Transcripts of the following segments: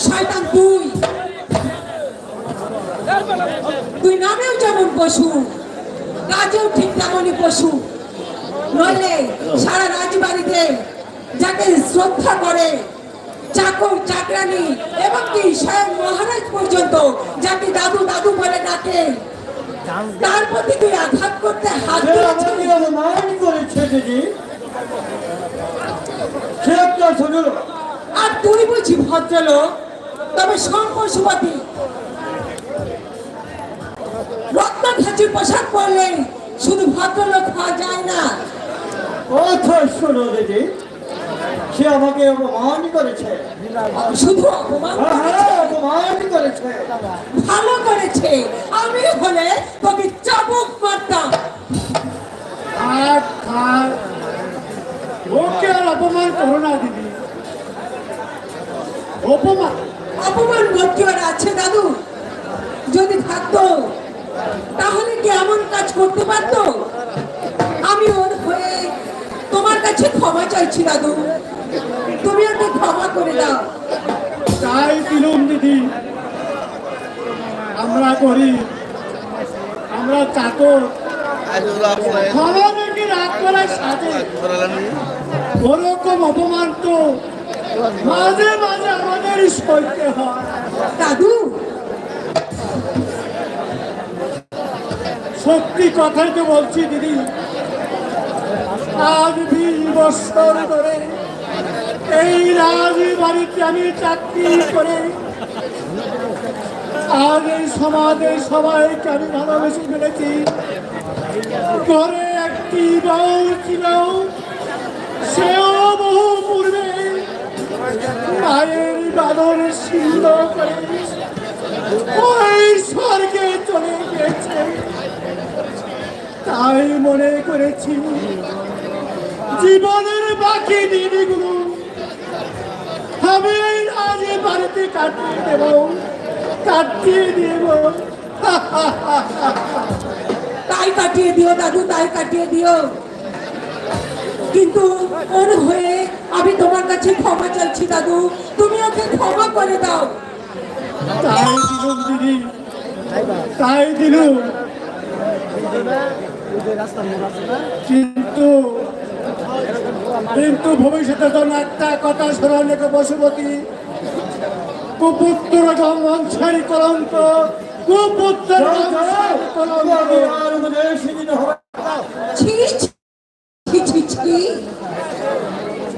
শয়তান তুই। তুই নামেও যেমন পশু কাজেও ঠিক তেমনই পশু। নইলে সারা রাজবাড়িতে যাকে শ্রদ্ধা করে চাকর চাকরানি এবং কি স্বয়ং মহারাজ পর্যন্ত যাকে দাদু দাদু বলে ডাকে। তার প্রতি তুই আঘাত করতে হাত আর তুই বুঝি ভদ্রলোক তবে শঙ্করসুপতি রত্ন খাঁচির পোশাক পরলে শুধু ভদ্রলোক হওয়া যায় না। কথা শোনো দিদি। সে আমাকে অপমান করেছে। শুধু অপমান হ্যাঁ হ্যাঁ করেছে, অপমান করেছে। ভালো করেছে। আমি হলে তোকে চাবুক মারতাম। আর আর ওকে আর অপমান করো না দিদি। অপমান। অপমান ওর আছে দাদু। যদি থাকতো তাহলে কি এমন কাজ করতে পারতো? আমি ওর হয়ে তোমার কাছে ক্ষমা চাইছি দাদু। তুমি ওকে ক্ষমা করে দাও। তাই দিলুম দিদি আমরা করি আমরা চাকর। ক্ষমা নাকি রাগ করার সাথে ওরকম অপমান তো মাঝে মাঝে আমাদের সইতে হয়। দাদু সত্যি কথাই তো বলছি দিদি আজ বিশ বছর ধরে এই রাজ বাড়িতে আমি চাকরি করে আজ এই সমাজে সবাইকে আমি ভালোবেসে ফেলেছি। ঘরে একটি বউ ছিল। সেও বহু পূর্বে মায়ের বাদর সিদ্ধ করে ওই স্বর্গে চলে গেছে তাই মনে করেছি, জীবনের বাকি দিনগুলো আমি এই রাজে বাড়িতে কাটিয়ে দেব। কাটিয়ে দেব। তাই কাটিয়ে দিও দাদু তাই কাটিয়ে দিও। কিন্তু ওর হয়ে আমি তোমার কাছে ক্ষমা চাইছি দাদু। তুমি ওকে ক্ষমা করে দাও। তাই দিলুম দিদি। তাই দিলুম। কিন্তু কিন্তু ভবিষ্যতে জন্য একটা কথা স্মরণ রেখে বসুমতী কুপুত্র জন্মাঞ্চারী কলঙ্ক কুপুত্র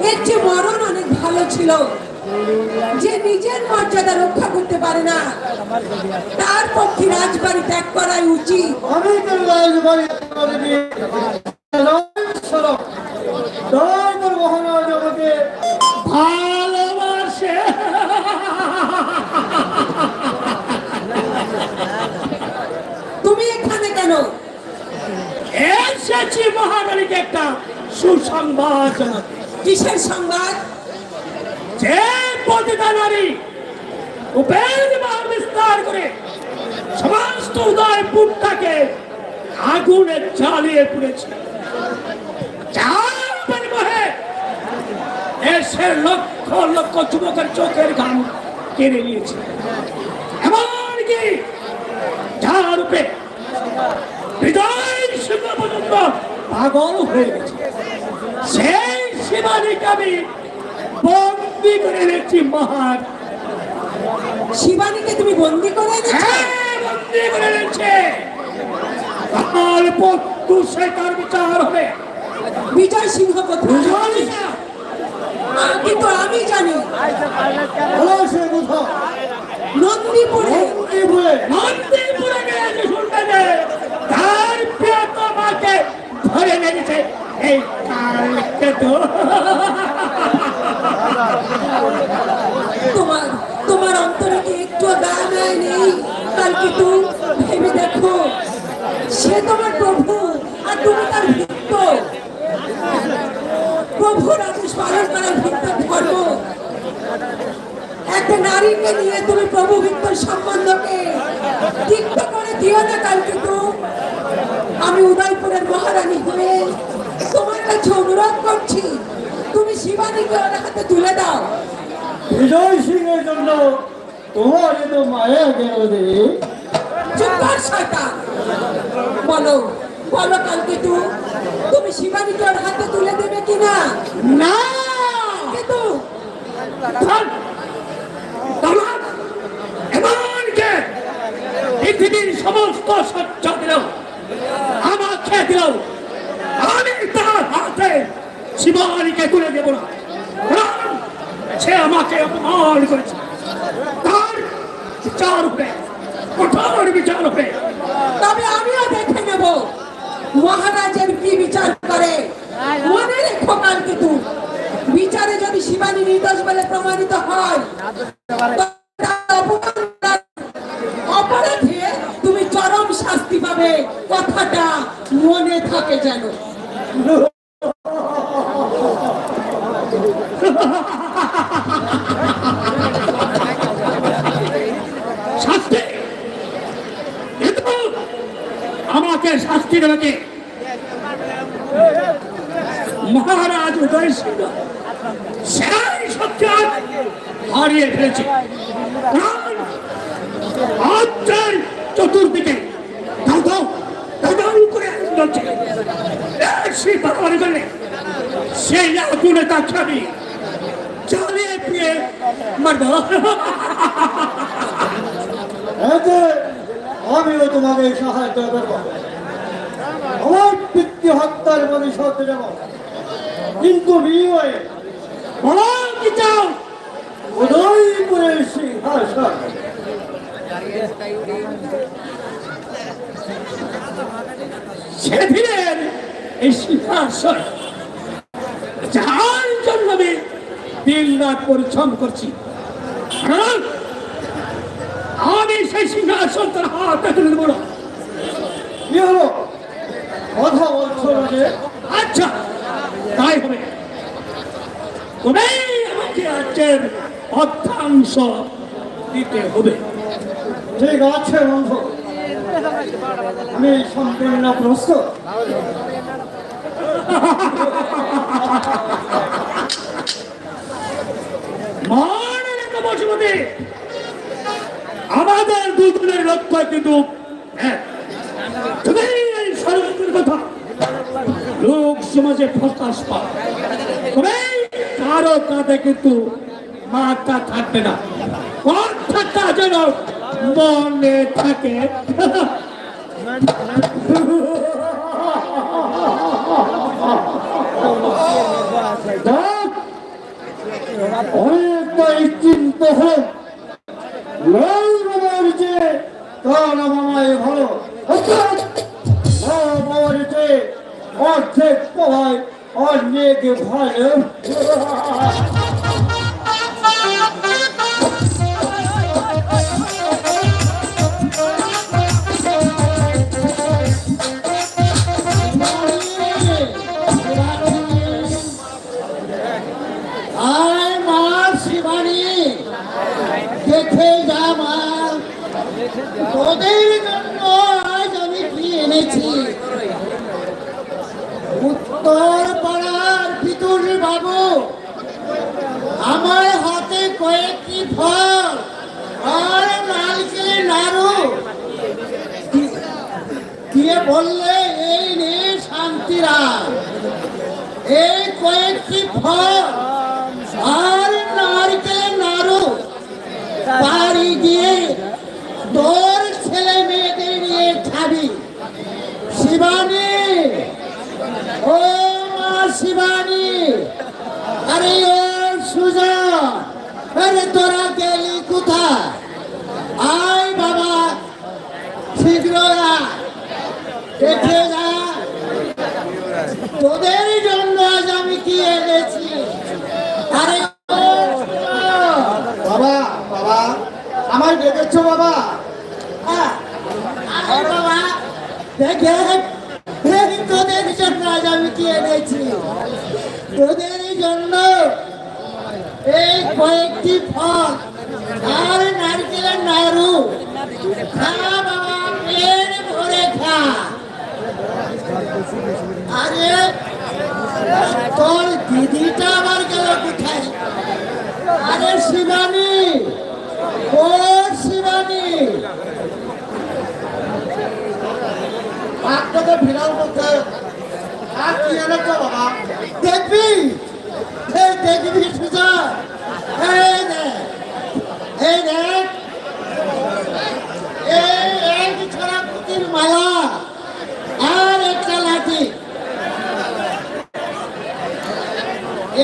এর যে মরণ অনেক ভালো ছিল। যে নিজের মর্যাদা রক্ষা করতে পারে না তার পক্ষে রাজবাড়ি ত্যাগ করাই উচিত। ভালোবাসে তুমি এখানে কেন? এসেছি মহারানীকে একটা সুসংবাদ কিসের সংবাদ? যে পতিতা নারী উপেন বার বিস্তার করে সমস্ত উদয়পুরটাকে আগুনে জ্বালিয়ে পুড়েছে। যার বিনিময়ে দেশের লক্ষ লক্ষ যুবকের চোখের গান কেড়ে নিয়েছে। এমনকি যার উপরে হৃদয় সিংহ পর্যন্ত পাগল হয়ে গেছে। সেই শিবানীকে আমি বন্দি করে রেখেছি মহান। শিবানীকে তুমি বন্দি করে হ্যাঁ, বন্দি করে রেখেছে। কাল পত্তু সে তার বিচার হবে। বিজয় সিংহ কোথায়? কিন্তু আমি জানি বলো সে কোথাও নন্দীপুরে এই বলে মন্দিরপুরে গেছে শুনতে যে তার প্রিয়তমাকে ধরে মেরেছে এই কালকে তো তোমার তোমার অন্তরে কি একটু দায় নেই কালকে তুমি ভেবে দেখো সে তোমার প্রভু আর তুমি তার ভৃত্য প্রভুর আদেশ পালন করার ভিত্ত ধর্ম নারীকে নিয়ে তুমি প্রভু ভিক্তর সম্বন্ধকে তিক্ত করে দিও না কাল কিন্তু। আমি উদয়পুরের মহারানী হয়ে তোমার কাছে অনুরোধ করছি তুমি শিবানীকে ওর হাতে তুলে দাও। বিজয় সিং এর জন্য তোমার এত মায়া কেন দেবী চুপ কর শয়তান। বলো বলো কালকে তু তুমি শিবানীকে ওর হাতে তুলে দেবে কিনা? না! কিন্তু ধর! তোমার এমনকে পৃথিবীর সমস্ত সহ্য দিল আমাকে দিল আমি তার হাতে শিবানীকে তুলে দেব না। সে আমাকে অপমান করেছে। তার বিচার হবে, কঠোর বিচার হবে। তবে আমিও দেখে নেব, মহারাজের কি বিচার করে। মনে রেখো কালকে তু বিচারে যদি শিবানী নির্দোষ বলে প্রমাণিত হয় অপমান- পাবে কথাটা মনে থাকে যেন। আমাকে শাস্তি দেবে? মহারাজ উদয় সিংহ। সেই সত্যি হারিয়ে ফেলেছে কারণ রাজ্যের চতুর্দিকে দাও দাও দাও দাও করে আগুন জ্বলছে এই সেই বাবার গেলে মারব। এতে আমিও তোমাকে সাহায্য করব আমার পিতৃ হত্যার প্রতিশোধ কিন্তু বিনিময়ে বলো কি চাও? উদয়পুরের সিংহাসন। সেদিনের এই সিংহাসন। যার জন্য আমি দিন রাত পরিশ্রম করছি। কারণ আমি সেই সিংহাসন তার হাত তুলে দেবো না কি হলো? কথা বলছো যে আচ্ছা তাই হবে। তবেই আমাকে রাজ্যের অর্ধাংশ দিতে হবে। ঠিক আছে বন্ধু। আমি সম্পূর্ণ প্রস্তুত। মনে রেখে বসুমতি আমাদের দুজনের লক্ষ্য কিন্তু ষড়যন্ত্রের কথা। লোক সমাজে প্রকাশ পায়। কারও কাঁধে কিন্তু মাথা থাকবে না। কথাটা যেন মনে থাকে। দেখ, অনেকটাই চিন্ত হল তার যে কানা মামাই ভালো বাবার যে অর্ধেক পাওয়ায় অনেক ভালো। তোদের আজ আমি কি এনেছি। উত্তর পাড়ার পিতুর বাবু, আমার হাতে কয়েকটি ফল আর নারকেল নাড়ু। দিয়ে বললে এই নে শান্তিরা এই কয়েকটি ফল আর নারকেল নাড়ু। বাড়ি গিয়ে তোর ছেলে মেয়েদের নিয়ে খাবি শিবানী। ও মা শিবানী। আরে ও সুজন, আরে তোরা গেলি কোথায়? আয় বাবা, শীঘ্র। দেখে যা। তোদের জন্য আজ আমি কি এনেছি? আরে বাবা বাবা, আমায় ডেকেছো বাবা আয়, আয় বাবা দেখে দেখ তোদের জন্য আজ আমি কি এনেছি তোদের জন্য এই কয়েকটি ফল, আর নারকেলের নাড়ু খা। আরে, তোর দিদিটা আবার গেল কোথায়? আরে, শিবানী ও শিবানী আপনাকে ভিড়ার মধ্যে আর কি এনেছো বাবা? দেখবি? এই দেখবি সুজা? এই দেখ এই দেখ এই মালা। আর একটা লাঠি।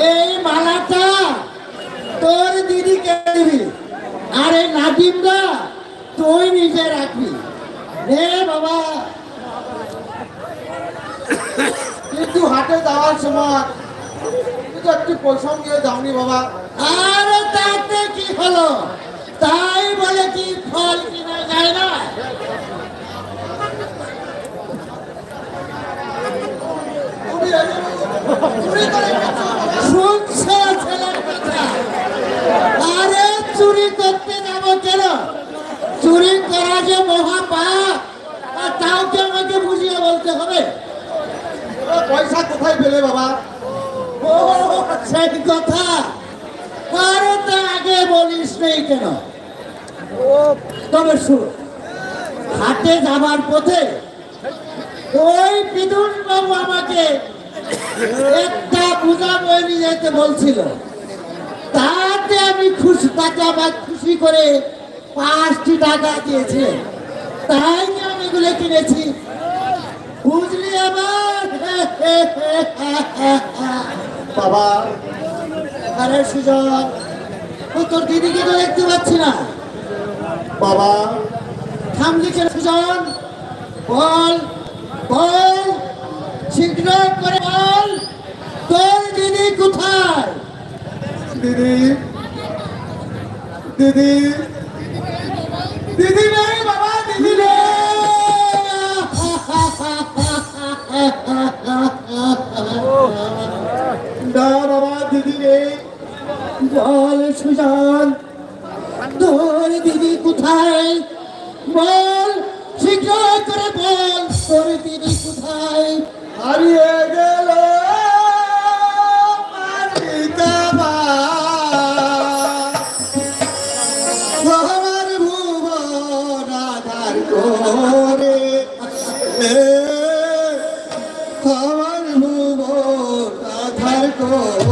এই দিবি। আর এই নাটিমটা তুই নিজে রাখবি। রে বাবা কিন্তু হাটে যাওয়ার সময় একটু যাওনি বাবা। আরে তাতে কি হলো? তাই বলে কি ফল কিনা যায় না? চুরি করতে কেন? চুরি করা যে মহা পাপ আর তাও কি আমাকে বুঝিয়ে বলতে হবে? পয়সা কোথায় পেলে বাবা? ও সেই কথা। আগে বলিস নেই কেন? তবে শুন, হাটে যাবার পথে ওই বাবু আমাকে একটা পূজা বই নিয়ে যেতে বলছিল। তাতে আমি খুশি, তাতে আবার খুশি করে পাঁচটি টাকা দিয়েছিলেন তাই আমি এগুলো কিনেছি। বুঝলি আবার? বাবা, আরে সুজন, ও তোর দিদিকে তো দেখতে পাচ্ছি না। বাবা থামলি কেন সুজন। বল বল শীঘ্র করে বল। তোর দিদি কোথায়? দিদি দিদি দিদি বল সুজন। তোর দিদি কোথায়? বল শীঘ্র করে বল তোর দিদি কোথায়? হারিয়ে গেল। আমার এ, আধার করে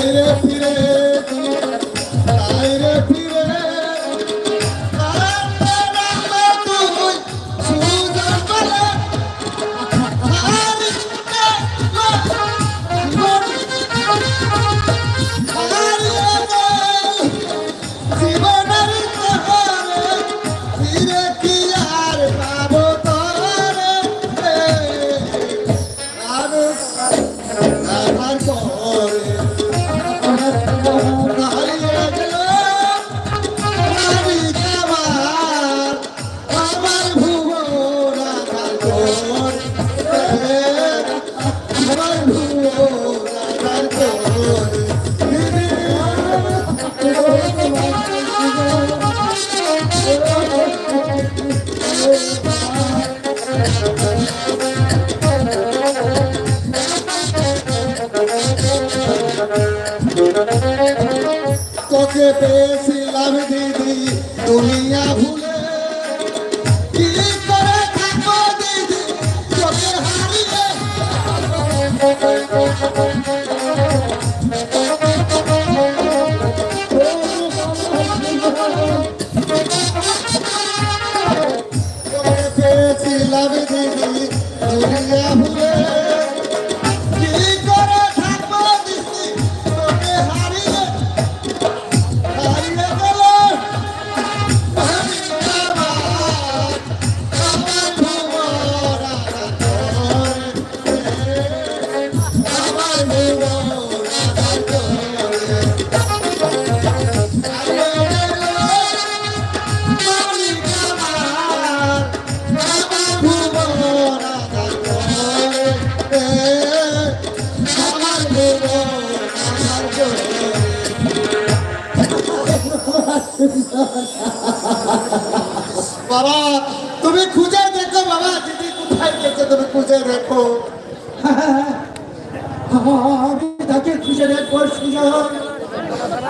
আইরে ফিরে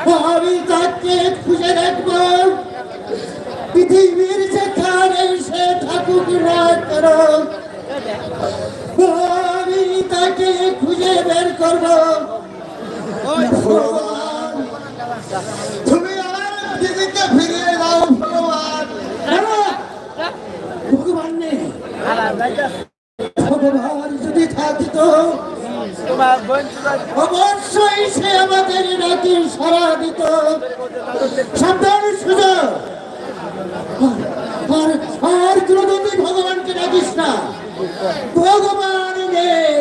আমি তাকে খুঁজে দেখব। পৃথিবীর যেখানে সে থাকুক না কেন আমি তাকে খুঁজে বের করব। তুমি আমার দিদিকে ফিরিয়ে দাও ভগবান। ভগবান নেই। ভগবান যদি থাকতো অবশ্যই সে আমাদের নাকি সারা দিত। সাবধান সুযোগ আর আর ভগবানকে ডাকিস না। ভগবান নেই।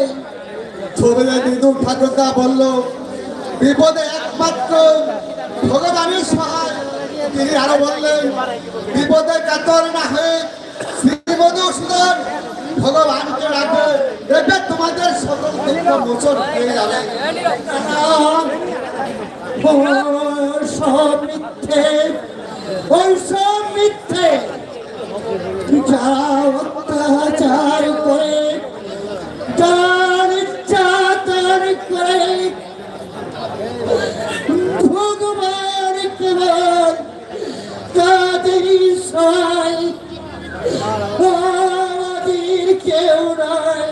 ঠাকুরদা বলল বিপদে একমাত্র ভগবানের সহায়। তিনি আরও বললেন বিপদে কাতর না হয়ে শ্রীমধুসূদন ভগবানকে রাখো। দেখবে তোমাদের সকল দুঃখ মোচন হয়ে যাবে। সব মিথ্যে ওই সব মিথ্যে। যারা অত্যাচার করে, যারা করে, ভগবান কেবল তাদের আমাদের কেউ নাই।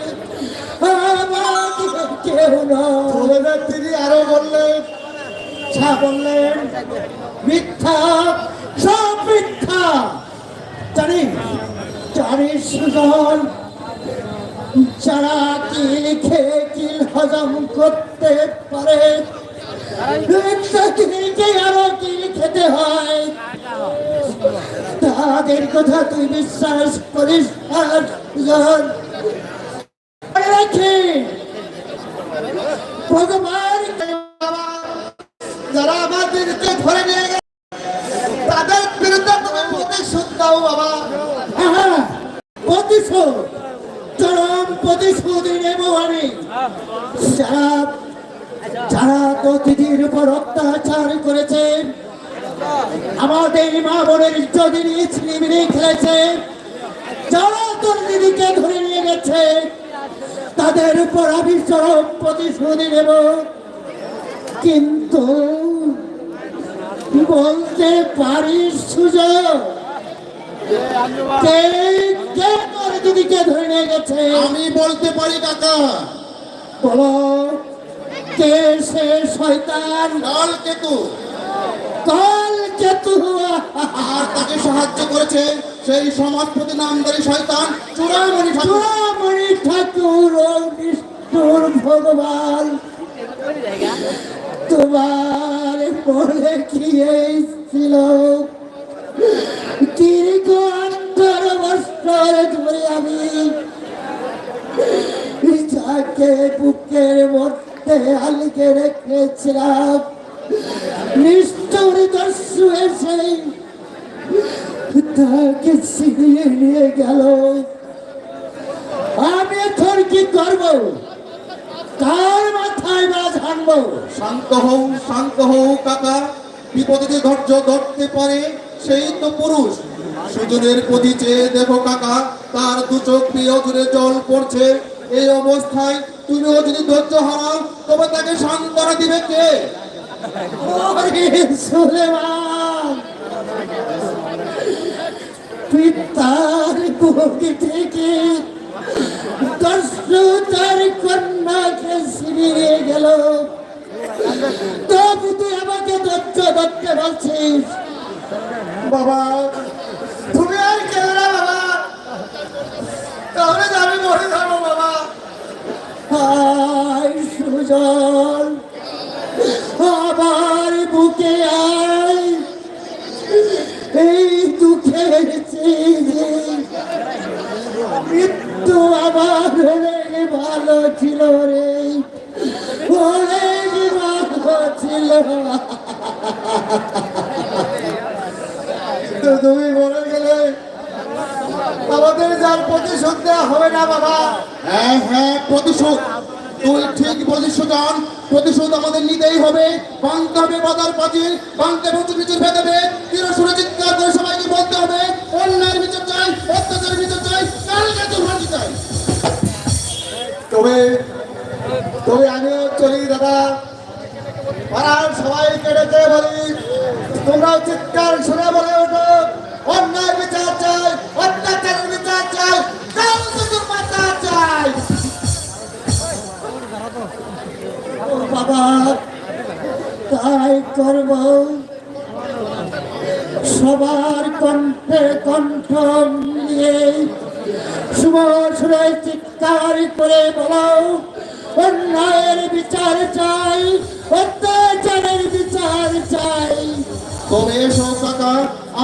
কেউ ছবিতে তিনি আরও বললেন মিথ্যা বললেন মিথ্যা সব মিথ্যা। জানি জানি সুজন যারা কিল খেয়ে কিল হজম করতে পারে কিলকে আরও কিল খেতে হয় তাদের কথা তুই বিশ্বাস করিস না, সুজন। ভগবান ধরে নিয়ে গেছে, তাদের বিরুদ্ধে তুমি প্রতিশোধ দাও বাবা। চরম প্রতিশোধ নেব আমি যারা যারা অতিথির উপর অত্যাচার করেছে, আমাদের মা বোনের ইজ্জত নিয়ে খেলেছে, যারা তোর ধরে নিয়ে গেছে তাদের উপর আমি চরম প্রতিশোধ নেব। কিন্তু বলতে পারিস সুযোগ কে ধরে নিয়ে গেছে? আমি বলতে পারি কাকা। বলো কে সে শয়তান? কেতু। কাল কেতু। আর তাকে সাহায্য করেছে সেই সমাজপতি নামদারি শয়তান চূড়ামণি চূড়ামণি ঠাকুর বিষ্ণুর ভগবান। তোমার মনে কি ছিল দীর্ঘ ধরে আমি? যাকে বুকের মধ্যে রেখেছিলাম। নিষ্ঠুর এসে তাকে ছিনিয়ে নিয়ে গেল। আমি এখন কি করব? কার মাথায় বাজ হানবো? শান্ত হও শান্ত হও কাকা। বিপদে যে ধৈর্য ধরতে পারে সেই তো পুরুষ। সুজনের প্রতি চেয়ে দেখো কাকা তার দু চোখ দিয়ে অজুরে জল পড়ছে। এই অবস্থায় তুমিও যদি ধৈর্য হারাও তবে তাকে সান্ত্বনা দিবে কে? সুলেমান! তুই তার বুকে থেকে দস্যু তার কন্যাকে ছিনিয়ে গেল। তবু তুই আমাকে ধৈর্য ধরতে বলছিস। বাবা, তুমি আর কেন না বাবা। তাহলে আমি বাবা। হায় সুজন। মৃত্যু আমার অনেক ভালো ছিল রে। অনেক ভালো ছিল। তো তুমি বলে গেলে, আমাদের যার প্রতিশোধ দেওয়া হবে না বাবা। হ্যাঁ হ্যাঁ প্রতিশোধ। তুই ঠিক বলিস সুজন প্রতিশোধ আমাদের নিতেই হবে। ভাঙতে হবে, বাজার পাচিল ভাঙতে হবে উঁচু নিচুর চিৎকার করে সবাইকে বলতে হবে, অন্যায়ের চাই, অত্যাচারের চাই, কালকে তো চাই। তবে তবে আমিও চলি দাদা। পাড়ার সবাই কেটেছে বলি, তোমরাও চিৎকার শুনে বলে ওঠো। অন্যায় বিচার চাই, অত্যাচারের বিচার চাই কাল দুটোর বিচার চাই। বাবা তাই করব। সবার কণ্ঠে কণ্ঠ নিয়ে চিৎকার করে বলো অন্যায়ের বিচার চাই, অত্যাচারের বিচার চাই। তবে এসো কাকা,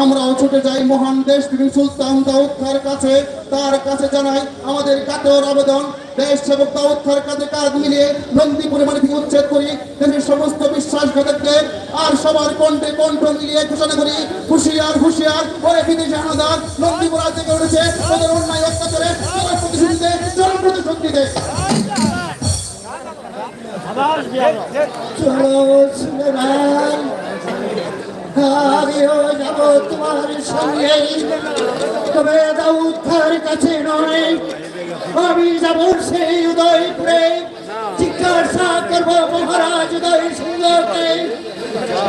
আমরাও ছুটে যাই মহান দেশ তিনি সুলতান দাউদ কাছে। তার কাছে জানাই আমাদের কাতর আবেদন। দেশ সেবক দাউদ খার কাছে কাজ মিলিয়ে নন্দী পরিমাণে থেকে উচ্ছেদ করি, দেশের সমস্ত বিশ্বাসঘাতকদের আর সবার কণ্ঠে কণ্ঠ মিলিয়ে ঘোষণা করি, হুশিয়ার হুশিয়ার ওরে বিদেশি হানাদার নন্দীপুরা থেকে উঠেছে, ওদের অন্যায় অত্যাচারে তোমার সঙ্গে। তবে দাউদ কাছে নয় আমি যাব সেই উদয়পুরে। জিজ্ঞাসা করব মহারাজ উদয় সিংহকে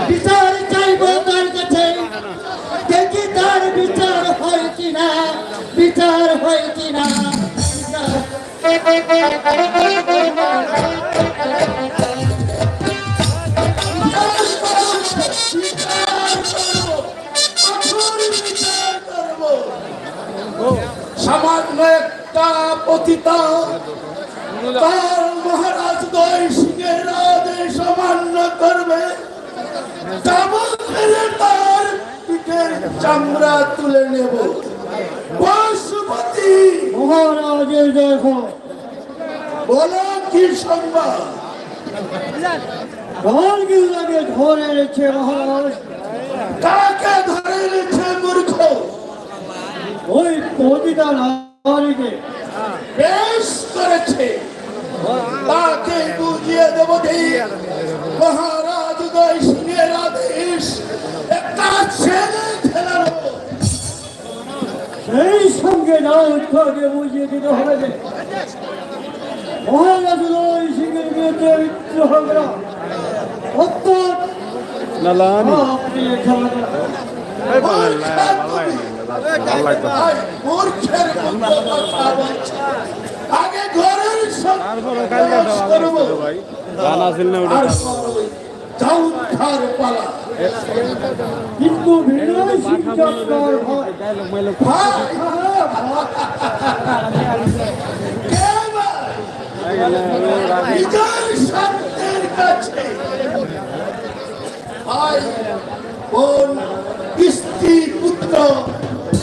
বিচার চাইব তার কাছে? দেখি তার বিচার হয় কিনা? বিচার হয় কিনা? সামান্য পতিতা। তার মহারাজ দয় সিংহের আদেশ অমান্য করবে। তার পিঠের চামড়া তুলে নেব। পশুপতি মহারাজের দেখো। বলো কি সংবাদ? ঢলগিল্লাকে ধরে এনেছে মহারাজ। কাকে ধরে এনেছে মূর্খ? ওই কবিতা নারীকে বেশ করেছে। তাকে বুঝিয়ে দেব দেই। মহারাজ উদয় সিংহের আদেশ একটা ছেলে খেলানো সেই সঙ্গে নায়ককে বুঝিয়ে দিতে হবে মহারাজ উদয় সিংহের বিরুদ্ধে বিদ্রোহ করা। অর্থাৎ আপনি আগে ঘরের পালা কিন্তু হয়